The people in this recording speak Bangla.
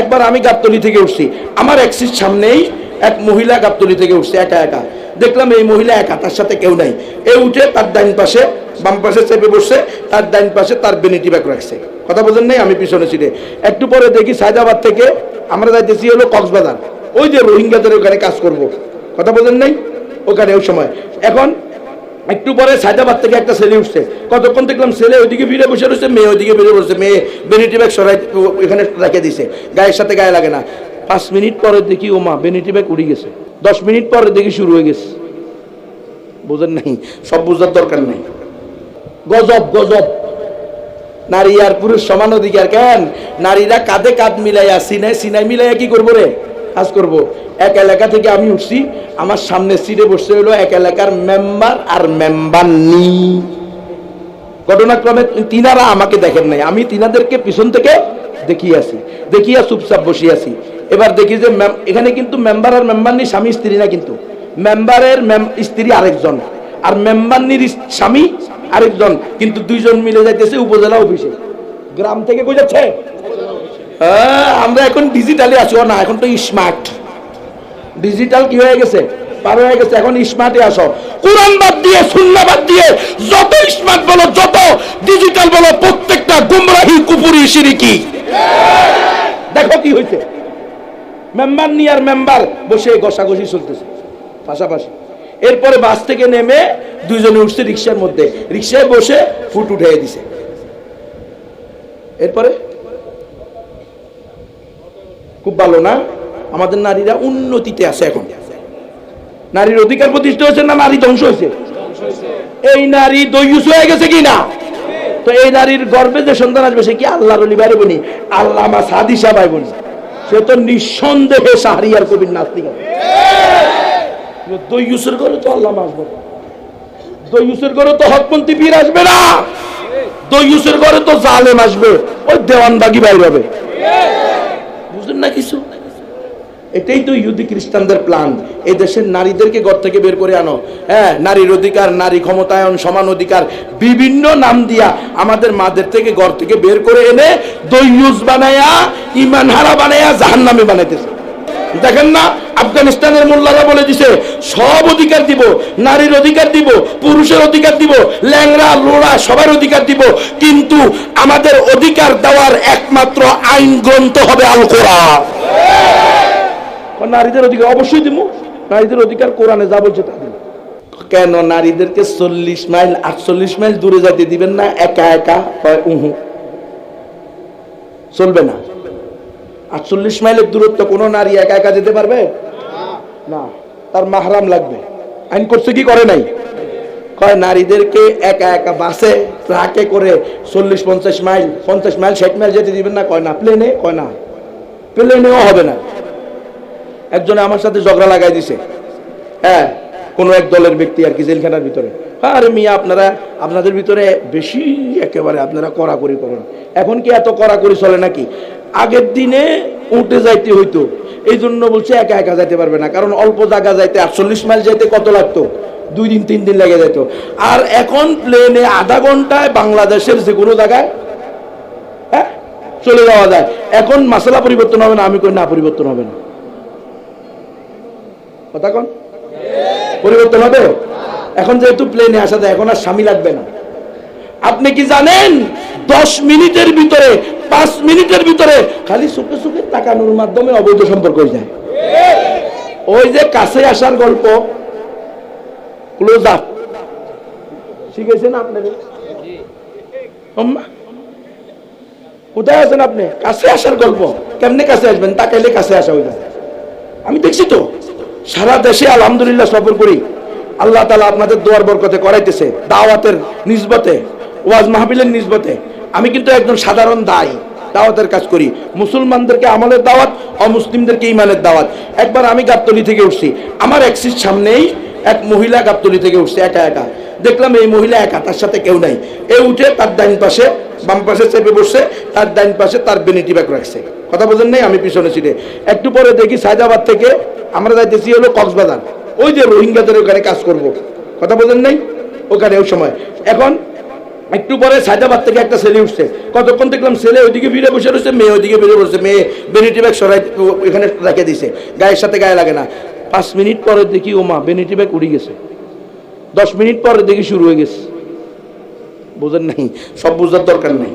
একবার আমি গাবতলি থেকে উঠছি। আমার অ্যাক্সিস সামনেই এক মহিলা গাবতলি থেকে উঠছে, একা একা। দেখলাম এই মহিলা একা, তার সাথে কেউ নাই। এ উঠে তার ডাইন পাশে, বাম পাশে চেপে বসছে, তার ডাইন পাশে তার বেনিটি ব্যাগ রাখছে। কথা বোঝেন নাই? আমি পিছনে ছিটে। একটু পরে দেখি সায়দাবাদ থেকে আমরা যাইতেছি হলো কক্সবাজার। ওই যে রোহিঙ্গাদের ওখানে কাজ করব। কথা বোঝেন নাই? ওখানে ওই সময়। এখন একটু পরে সায়দাবাদ থেকে একটা ছেলে উঠছে। কতক্ষণ দেখলাম ছেলে ওইদিকে ফিরে বসে রয়েছে, মেয়ে ওইদিকে ফিরে বসে মেয়ে বেনিটি ব্যাগ সরাই এখানে রেখে দিছে। গায়ের সাথে গায়ে লাগে না। পাঁচ মিনিট পরে দেখি ও মা বেনিটি ব্যাগ উড়ে গেছে। দশ মিনিট পরে দেখি শুরু হয়ে গেছে। বোঝেন নাই? সব বোঝার দরকার নেই। গজব গজব। নারী আর পুরুষ সমান অধিকার কেন? নারীরা কাঁধে কাঁধ মিলাইয়া সিনাই সিনাই মিলাইয়া কি করব রে? কাজ করব। এক এলাকা থেকে আমি উঠছি, আমার সামনে সিটে বসে হলো এক এলাকার মেম্বার আর মেম্বার নি ঘটনাক্রমে তিনারা আমাকে দেখেন নাই। আমি তিনাদেরকে পিছন থেকে দেখিয়ে আসি। দেখিয়া চুপচাপ বসিয়ে আছি। এবার দেখি যে এখানে কিন্তু মেম্বার আর মেম্বার নি স্বামী স্ত্রী না কিন্তু। মেম্বারের মেম- স্ত্রী আরেকজন আর মেম্বারনির স্বামী আরেকজন। কিন্তু দুইজন মিলে যাইতেছে উপজেলা অফিসে। গ্রাম থেকে বোঝাচ্ছে হ্যাঁ আমরা এখন ডিজিটালি ও না, এখন তো স্মার্ট ডিজিটাল কি হয়ে গেছে? পার হয়ে গেছে, এখন স্মার্টে আসো কোরআন বাদ দিয়ে সুন্না বাদ দিয়ে, যত স্মার্ট বলো, যত ডিজিটাল বলো, প্রত্যেকটা গুমরাহি কুপুরি সিরিকি। দেখো কি হয়েছে। মেম্বার নিয়ে আর মেম্বার বসে ঘষাঘষি চলতেছে। পাশাপাশি। এরপরে বাস থেকে নেমে দুইজনে উঠছে রিক্সার মধ্যে। রিক্সায় বসে ফুট উঠে দিছে। এরপরে খুব ভালো না? আমাদের নারীরা উন্নতিতে আছে এখন। নারীর অধিকার প্রতিষ্ঠা হয়েছে না নারী ধ্বংস হয়েছে? এই নারী দৈয়ুস হয়ে গেছে কি না তো এই নারীর গর্বে যে সন্তান আসবে, সে কি আল্লাহর বাইরে বনি আল্লাহ আমার সাদিসা ভাই বনি সে তো নিঃসন্দেহে শাহরিয়ার কবির নাস্তিক। দৈয়ুসের ঘরে তো আল্লাহ আসবে ঘরে তো হকপন্থী পীর আসবে না। দৈয়ুসের ঘরে তো জালেম আসবে। ওই দেওয়ানবাগি বাইর হবে। বুঝলেন না কিছু? এটাই তো ইহুদি খ্রিস্টানদের প্ল্যান এই দেশের নারীদেরকে ঘর থেকে বের করে আনো। হ্যাঁ নারীর অধিকার, নারী ক্ষমতায়ন, সমান অধিকার, বিভিন্ন নাম দিয়া আমাদের মাদের থেকে ঘর থেকে বের করে এনে দৈয়ুজ বানায়া ইমান হারা বানায়া জাহান্নামে বানাইতেছে। দেখেন না আফগানিস্তানের মোল্লারা বলে দিছে সব অধিকার দিব নারীর অধিকার দিব পুরুষের অধিকার দিব ল্যাংরা লোড়া সবার অধিকার দিব কিন্তু আমাদের অধিকার দেওয়ার একমাত্র আইন গ্রন্থ হবে আল কোরআন নারীদের অধিকার অবশ্যই দিব নারীদের অধিকার কোরআনে যা বলছে তা দিব কেন নারীদেরকে চল্লিশ মাইল আটচল্লিশ মাইল দূরে যাইতে দিবেন না? একা একা? হয় উহু। চলবে না। আটচল্লিশ মাইলের দূরত্ব কোনো নারী একা একা যেতে পারবে? না। তার মাহরাম লাগবে। আইন করছে কি করে নাই? কয়, নারীদেরকে একা একা বাসে, ট্রাকে করে চল্লিশ, পঞ্চাশ মাইল পঞ্চাশ মাইল, ষাট মাইল যেতে দিবেন না? কয়, না। প্লেনে? কয়, না। প্লেনেও হবে না। একজনে আমার সাথে ঝগড়া লাগাই দিছে। হ্যাঁ কোনো এক দলের ব্যক্তি আর কি জেলখানার ভিতরে। আরে মিয়া, আপনারা, আপনাদের ভিতরে বেশি একেবারে আপনারা কড়াকড়ি করেন এখন কি এত কড়াকড়ি চলে নাকি? আগের দিনে উঠে যাইতে হইতো। এই জন্য বলছে একা একা যাইতে পারবে না। কারণ অল্প জায়গা যাইতে আটচল্লিশ মাইল যাইতে কত লাগতো? দুই দিন, তিন দিন লেগে যেত আর এখন প্লেনে আধা ঘন্টায় বাংলাদেশের যে কোনো জায়গায় হ্যাঁ চলে যাওয়া যায়। এখন মশলা পরিবর্তন হবে না, আমি কই না, পরিবর্তন হবে না। কথা কোন? পরিবর্তন হবে? এখন যেহেতু প্লেনে আসা যায়, এখন আর স্বামী লাগবে না। আপনি কি জানেন? দশ মিনিটের ভিতরে পাঁচ মিনিটের ভিতরে খালি সুখে সুখে তাকানোর মাধ্যমে অবৈধ সম্পর্ক হয়ে যায়। ওই যে কাছে আসার গল্প ক্লোজ আপ শিখেছেন আপনাদের কোথায় আছেন আপনি? কাছে আসার গল্প। কেমনে কাছে আসবেন? তাকাইলে কাছে আসা হয়ে আমি দেখছি তো, সারা দেশে আলহামদুলিল্লাহ সফর করি। আল্লাহ তালা আপনাদের দোয়ার বরকতে করাইতেছে, দাওয়াতের নিজবতে ওয়াজ মাহবিলের নিজবতে আমি কিন্তু একজন সাধারণ দায়ী, দাওয়াতের কাজ করি। মুসলমানদেরকে আমলের দাওয়াত, অমুসলিমদেরকে ইমানের দাওয়াত। একবার আমি গাবতলি থেকে উঠছি, আমার অ্যাক্সিস সামনেই এক মহিলা গাবতলি থেকে উঠছে, একা একা। দেখলাম এই মহিলা একা, তার সাথে কেউ নাই। এ উঠে তার ডাইন পাশে, বাম পাশে চেপে বসছে, তার ডাইন পাশে তার বেনিটি ব্যাগ রাখছে। কথা বোঝেন নাই, আমি পিছনে ছিটে। একটু পরে দেখি সায়দাবাদ থেকে আমরা যাইতেছি হলো কক্সবাজার। ওই যে রোহিঙ্গাদের ওখানে কাজ করব। কথা বোঝেন নাই? ওখানে ওই সময়। এখন একটু পরে সায়দাবাদ থেকে একটা ছেলে উঠছে। কতক্ষণ দেখলাম ছেলে ওইদিকে ফিরে বসে রয়েছে, মেয়ে ওইদিকে ফিরে বসে মেয়ে বেনিটি ব্যাগ সরাই, এখানে রেখে দিছে। গায়ের সাথে গায়ে লাগে না। পাঁচ মিনিট পরে দেখি, ও মা বেনিটি ব্যাগ উড়ে গেছে। দশ মিনিট পরে দেখি শুরু হয়ে গেছে। বোঝেন নাই? সব বোঝার দরকার নেই।